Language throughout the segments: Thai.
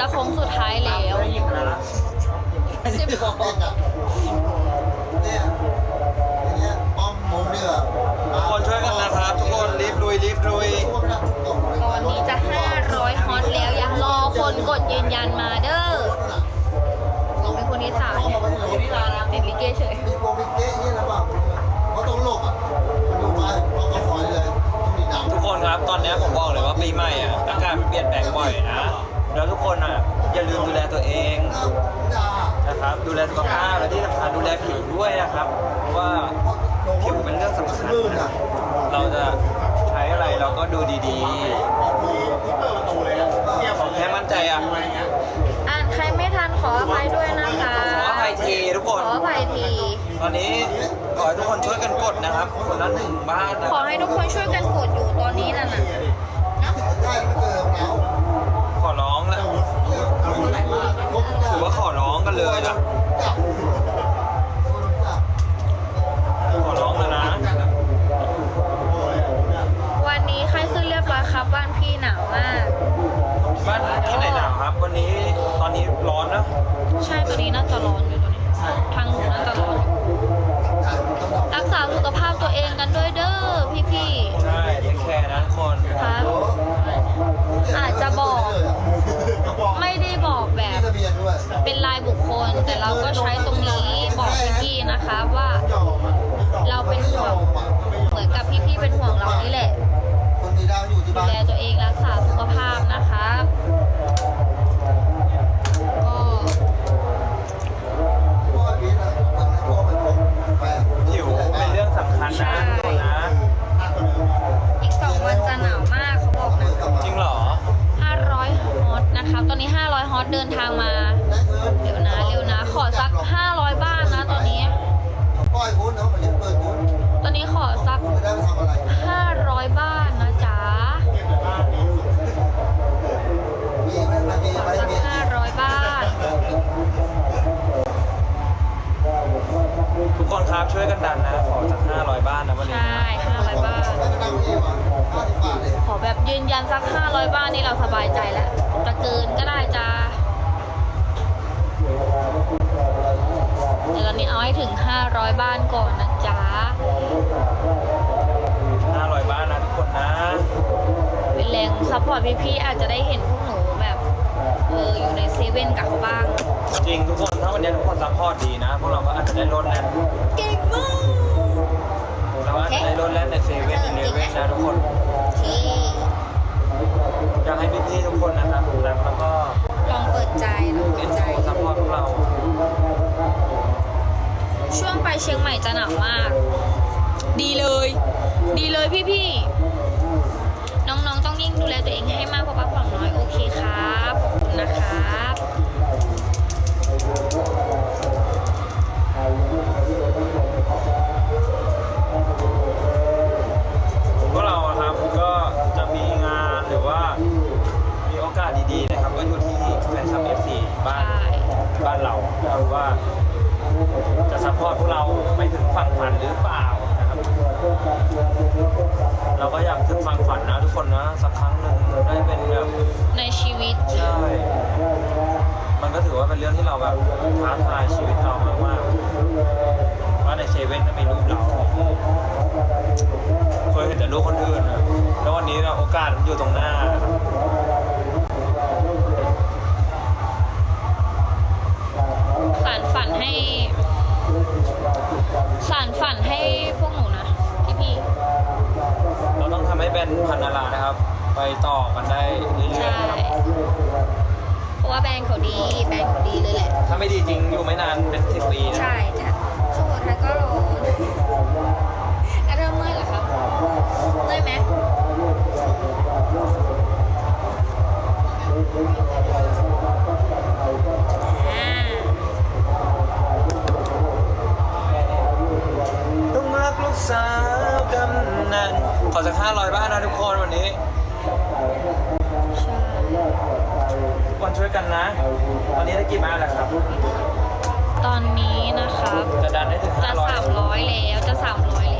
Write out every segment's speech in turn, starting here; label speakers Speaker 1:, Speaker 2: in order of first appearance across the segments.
Speaker 1: จะโค้งสุดท้ายแล้ว สิบ
Speaker 2: บอกเด็กอะเนี่ยอย่างเงี้ยป้อมมุมเดือ
Speaker 3: ทุกคนช่วยกันนะครับ ทุกคนรีบลุยรีบลุย
Speaker 1: ตอนนี้จะ 500 ฮอตแล้วยังรอคนกดยืนยันมาเด้อเป็นคนที่สามติดลิเกเฉย
Speaker 2: มีโปรมีเก๊ะนี่นะป่ะเขาต้องหลบอะมันอยู่มาเราก็ฝอยเลยต้องมีดำ
Speaker 3: ทุกคนครับ ตอนนี้ผมบอกเลยว่าปีใหม่อะอากาศมันเปลี่ยนแปลงบ่อยนะ แล้วทุกคนอะอย่าลืมดูแลตัวเองนะครับ ดูแลสุขภาพและที่สำคัญดูแลผิวด้วยนะครับ เพราะว่าผิวเป็นเรื่องสำคัญ
Speaker 2: ลื่น
Speaker 3: นะ
Speaker 2: อะ
Speaker 3: เราจะใช้อะไรเราก็ดูดีๆขอแค่มั่นใจอะ
Speaker 1: อ่านใครไม่ทันขออภัยด้วยนะคะ
Speaker 3: ขออภัยทีทุกคน
Speaker 1: ขออภัยที
Speaker 3: ตอนนี้ขอให้ทุกคนช่วยกันกดนะครับคนละหนึ่งบ้านนะ
Speaker 1: ขอให้ทุกคนช่วยกันกดอยู่ตอนนี้นั่นน่ะ
Speaker 3: ถือว่าขอร้องกันเลยนะ
Speaker 1: กั
Speaker 3: บ
Speaker 1: พี่ๆ
Speaker 2: เป็
Speaker 1: นห่วงเรานี่แหละ
Speaker 2: คนมีดาวอยู่ที่
Speaker 1: ดู
Speaker 2: บ้าน
Speaker 1: แลตัวเองรักษาสุขภาพนะคะ
Speaker 3: ช่วยกันดันนะ ขอสัก500 บ้านนะวันนี้
Speaker 1: ใช่500บ้าน
Speaker 2: ไม่ได้นั่งนี่หว่าห้าสิบบาทเอง
Speaker 1: ขอแบบยืนยันสัก 500 บ้านนี่เราสบายใจแล้ว จะเกินก็ได้จ้าเดี๋ยวตอนนี้เอาให้ถึง 500 บ้านก่อนนะจ๊ะ
Speaker 3: 500 บ้านนะทุกคนนะ
Speaker 1: เป็นแรงซัพพอร์ตพี่ๆอาจจะได้เห็นพวกหนูแบบ เอออยู่ในเซเว่นกับเขาบ้าง
Speaker 3: จริงทุกคนถ้าวันนี้ทุกคนซัพพอร์ตดีนะพวกเราก็อาจจะได้ลดแล่น
Speaker 1: เก่งมาก
Speaker 3: เราอาจจะได้ลดแล่นในเซเว่นอีเลเว่นนะทุกคน
Speaker 1: ที่
Speaker 3: อยากให้พี่ๆทุกคนนะครับแล้วก็
Speaker 1: ลองเปิดใจลองเปิ
Speaker 3: เอ็
Speaker 1: ด
Speaker 3: น
Speaker 1: ใจ
Speaker 3: โซซัพพอร์ตพวกเรา
Speaker 1: ช่วงไปเชียงใหม่จะหนาวมาก ดีเลย ดีเลยพี่ๆน้องๆต้องยิ่งดูแลตัวเองให้มากเพราะพักผ่อนน้อยโอเคครับขอบคุณนะครับ
Speaker 3: ดีๆนะครับก็อยู่ที่แฟนคลับ FC บ้าน
Speaker 1: ใช่
Speaker 3: บ้านเรานะครับว่า จะซัพพอร์ตพวกเราไม่ถึงฝั่งฝันหรือเปล่านะครับ เราก็อยากถึงฝั่งฝันนะทุกคนนะสักครั้งหนึ่งได้เป็นแบบ
Speaker 1: ในชีวิต
Speaker 3: ใช่ มันก็ถือว่าเป็นเรื่องที่เราแบบท้าทายชีวิตเรามากๆว่าในเซเว่นก็มีรูปเราเคยเห็นแต่รูปคนอื่นนะแล้ววันนี้เราโอกาสมันอยู่ตรงหน้านะครับ
Speaker 1: ให้สารฝันให้พวกหนูนะพี่
Speaker 3: เราต้องทำให้เป็นพันนารานะครับ ไปต่อกันได้เรื่
Speaker 1: ๆ
Speaker 3: อย
Speaker 1: ใช่
Speaker 3: ๆนะครับ
Speaker 1: เพราะว่าแบรนด์เขาดีแบรนด์เขาดีเลยแหละ
Speaker 3: ถ้าไม่ดีจริงอยู่ไม่นานเป็นสิบปีนะ
Speaker 1: ใช่จ้ะช่วงสุดท้ายก็รอแล้วเริ่มเมื่อยเหรอครับเมื่อยไหมอ่า
Speaker 3: สาวกำนันขอสักห้าร้อยบ้านนะทุกคนวันนี้
Speaker 1: ใช่
Speaker 3: ทุกคนช่วยกันนะตอนนี้ได้กี่บ้านแล้วครับ
Speaker 1: ตอนนี้นะครับ
Speaker 3: จะดันให้ถึง
Speaker 1: จะ
Speaker 3: ห้าร้อย
Speaker 1: สามร้อยแล้วจะสามร้อยแล้วจะสามร้อยแล้ว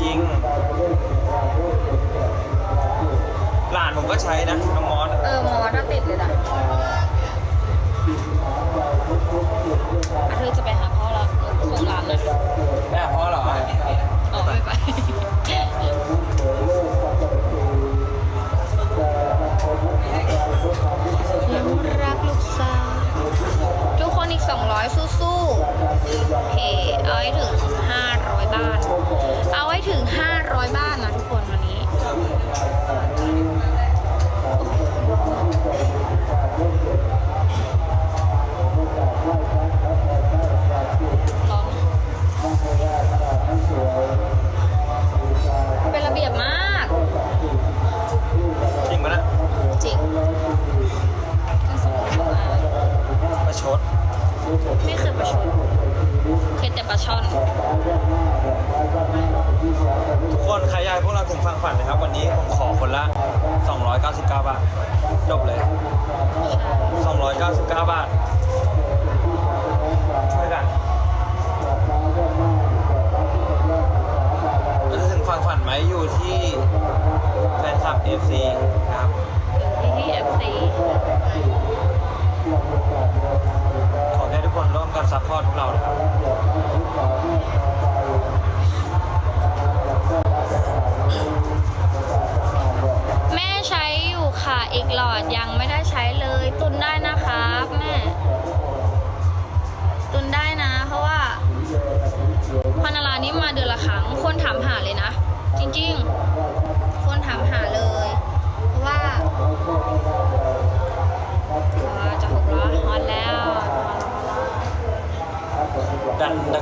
Speaker 3: จริง หลานผมก็ใช้นะ
Speaker 1: จบเล
Speaker 3: ย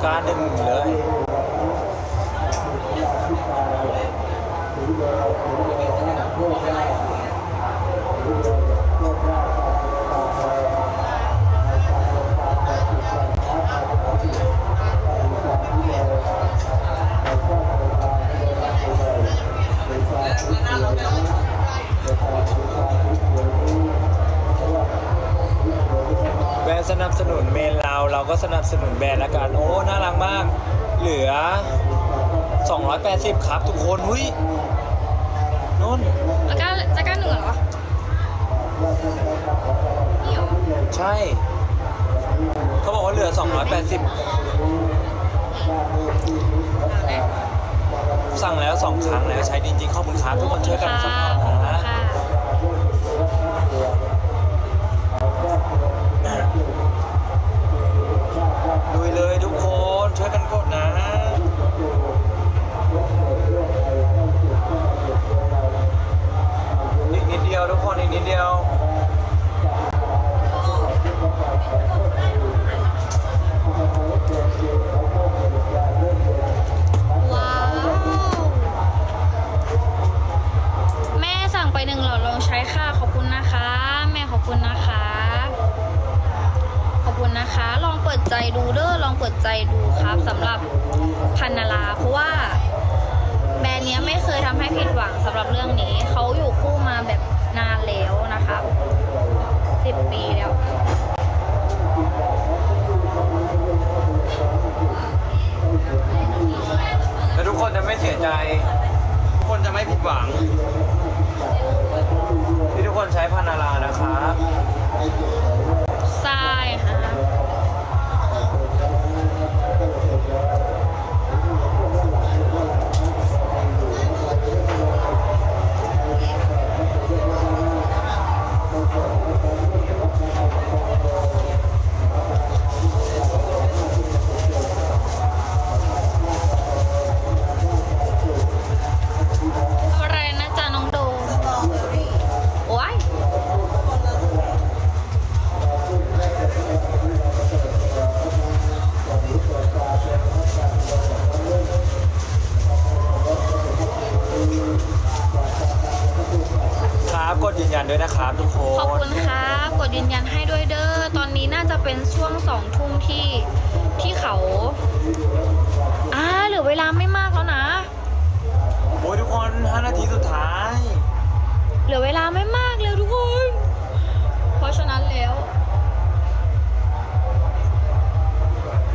Speaker 3: แล้ว
Speaker 1: ดันตะก
Speaker 3: ร้าหนึ่งเลย เมนเราเราก็สนับสนุนแบรนด์ละกันโอ้น่ารักมาก เหลือ 280 ครับทุกคนหุ้ยนุ่น
Speaker 1: ตะกร้าตะกร้าหนึ่งเหรอนี่เหรอ
Speaker 3: ใช่ เขาบอกว่าเหลือ 280สั่งแล้ว 2 ครั้งแล้วใช้จริงๆขอบคุณครับทุกคนช่วยกันซัพพอร์ตนะ
Speaker 1: ค่ะ ผิดหวังสำหรับเรื่องนี้ เขาอยู่คู่มาแบบนานแล้วนะครับสิบปีแล้ว
Speaker 3: และทุกคนจะไม่เสียใจ ทุกคนจะไม่ผิดหวัง ที่ทุกคนใช้พานารานะครับ
Speaker 1: ใช่
Speaker 3: ทุกคน 5 นาทีสุดท้าย
Speaker 1: เหลือเวลาไม่มากเลยทุกคน เพราะฉะนั้นแล้ว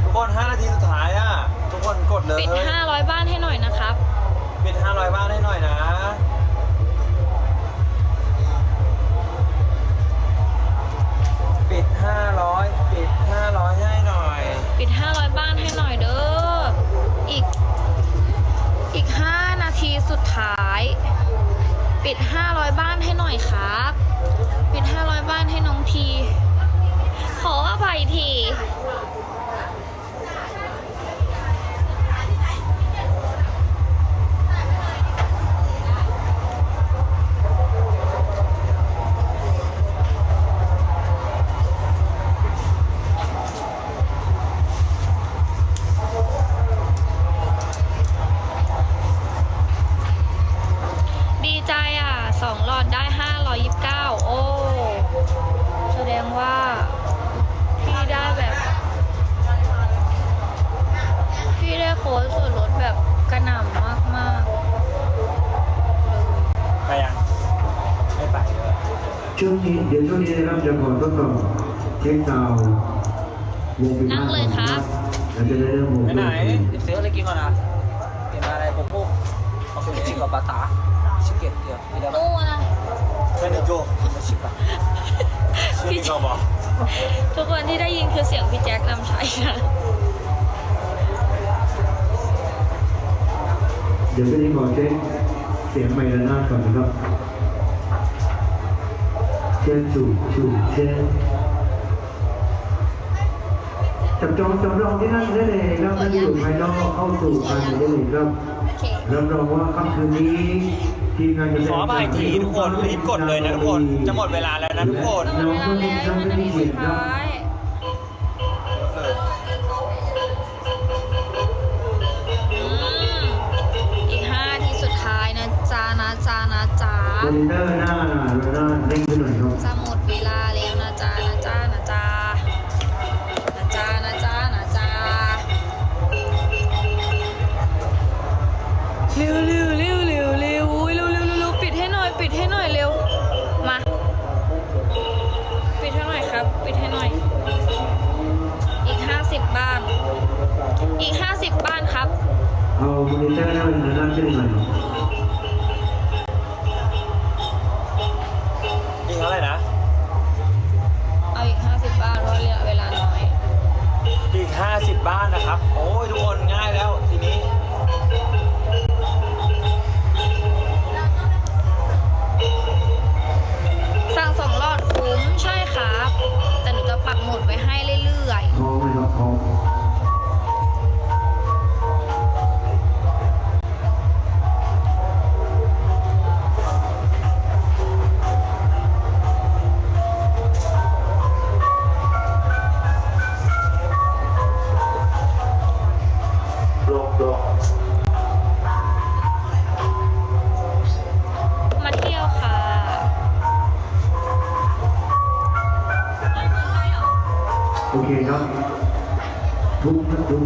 Speaker 3: ทุกคน 5 นาทีสุดท้ายอะทุกคนกดเลย
Speaker 1: ปิด 500 บ้านให้หน่อยนะครับ ปิด 500 บ้านให้หน่อยนะ ปิด 500 ปิด 500 ให้หน่อย ปิด 500 บ้านให้หน่อยเด้อ อีก ทีสุดท้าย ปิด 500 บ้านให้หน่อยครับ ปิด 500 ได้โค้ดส่วนลดแบบกระหน่ำมากๆเลย
Speaker 3: ไปยังไม่ไปเลย
Speaker 4: ช่วงนี้เดี๋ยวช่วงนี้นะครับจะขอทดสอบเช็คซาวด์วงปี
Speaker 1: นั่งเลยครับ
Speaker 4: เราจะได้เริ่มวง
Speaker 3: ไปไหนเดี๋ยวซื้ออะไรกินก่อนนะกินอะไรปุ๊บปุ๊บเอาเป็นชิคกับปาตาชิคเก็ตเดียวมีแล้ว
Speaker 1: นู่นนะ
Speaker 3: แค่หนึ่งโจ้ไม่ชิคอะชิคก็บอก
Speaker 1: ทุกคนที่ได้ยินคือเสียงพี่แจ็คนำชัยนะ
Speaker 4: ดี๋ยวช่วงนี้ขอเช็คเสียงไมค์ระนาดก่อนนะครับเช็คสูสูเช็คจับจองจำลองที่นั่งได้เลยครับไม่อยู่ภายนอกเข้าสู่ภายในได้เลยครับ
Speaker 1: โอเค
Speaker 4: รับรองว่าค่ำคืนนี้ทีมงานจะ
Speaker 3: ขอไปทีทุกคนรีบกดเลยนะทุกคน จะหมดเวลาแล้วนะทุกคน
Speaker 1: หมดเวลาแล้วมันจะมีสุดท้ายอื คะ
Speaker 4: มอนิเดอร์หน้าระนาเร่งขึ้นหน่อยครับ
Speaker 1: จะหม โอเค
Speaker 4: เนาะ
Speaker 3: ทุ
Speaker 1: ก
Speaker 3: ทุก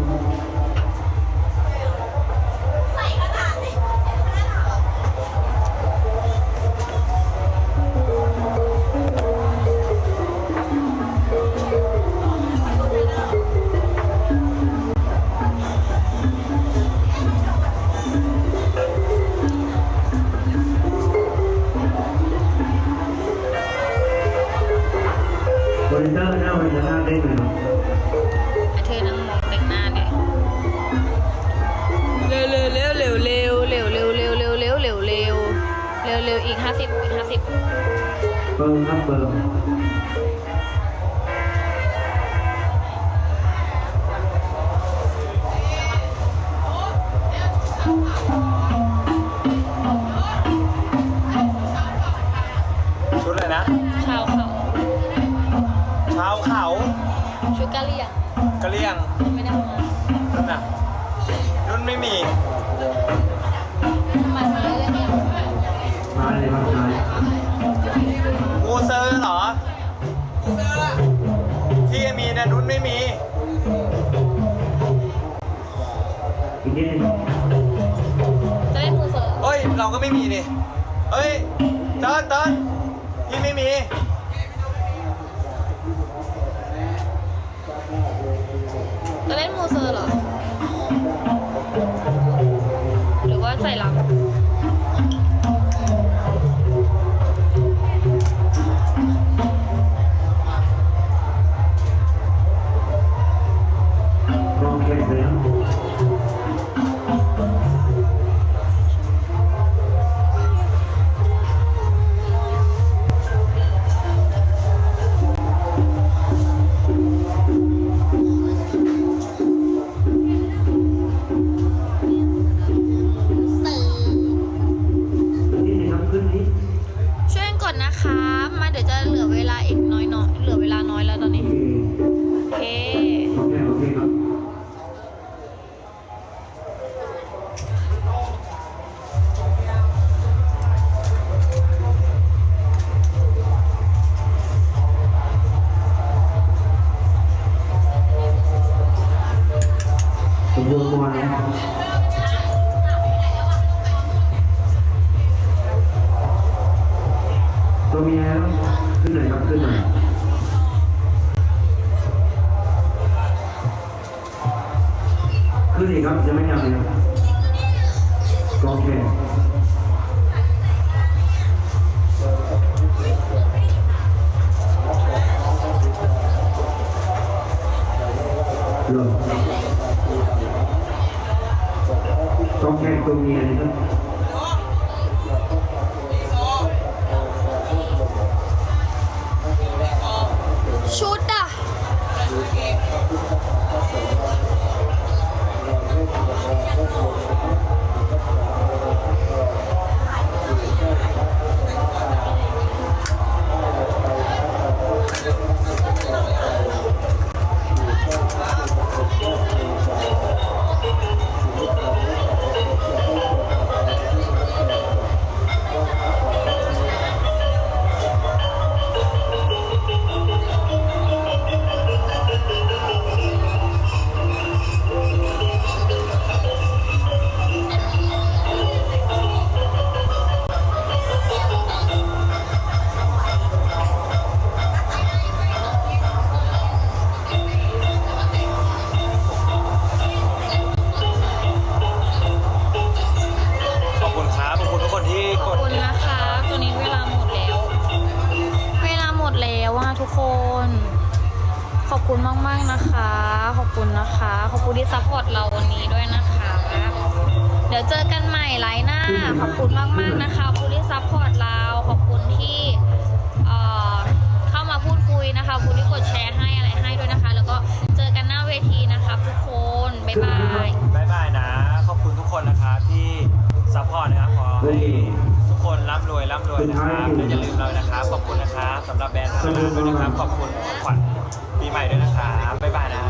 Speaker 1: สิบอี
Speaker 4: กห้า
Speaker 1: สิบ
Speaker 4: เปิงครับเปิง
Speaker 3: ชุดเลยนะ
Speaker 1: ชาวเขา
Speaker 3: เช้าเขา
Speaker 1: ชุดกะเหรี่ยง
Speaker 3: กระเลี่ยง
Speaker 1: ไม่ได้เอามา
Speaker 3: นั่นน่ะรุ่นไม่มี
Speaker 1: ทำไม
Speaker 3: ที่มีนะรุ่นไม่มี
Speaker 4: อีกนิดนึง
Speaker 1: จะเล่นมือเสือ
Speaker 3: เฮ้ย เราก็ไม่มีนี่เฮ้ยเติ้ลเติ้ลพี่ไม่มี
Speaker 1: จะเล่นมือเสือเหรอ
Speaker 4: กองแขนตัวเมียนะครับ
Speaker 3: คุณนะ
Speaker 1: คะ ขอบคุณที่ซัพพอร์ตเราวันนี้ด้วยนะคะ เดี๋ยวเจอกันใหม่ไลน์หน้า ขอบคุณมากๆนะคะ ขอบคุณที่ซัพพอร์ตเรา ขอบคุณที่เอ่อเข้ามาพูดคุยนะคะ ขอบคุณที่กดแชร์ให้อะไรให้ด้วยนะคะ แล้วก็เจอกันหน้าเวทีนะคะทุกคน บ๊ายบาย
Speaker 3: บายบายนะ ขอบคุณทุกคนนะครับที่ซัพพอร์ตนะครับ ขอให้ทุกคนร่ำรวยร่ำรวยนะครับและอย่าลืมเรานะครับ ขอบคุณนะครับสำหรับแบรนด์พาราด้วยนะครับ ขอบคุณของขวัญปีใหม่ด้วยนะครับบ๊ายบายนะ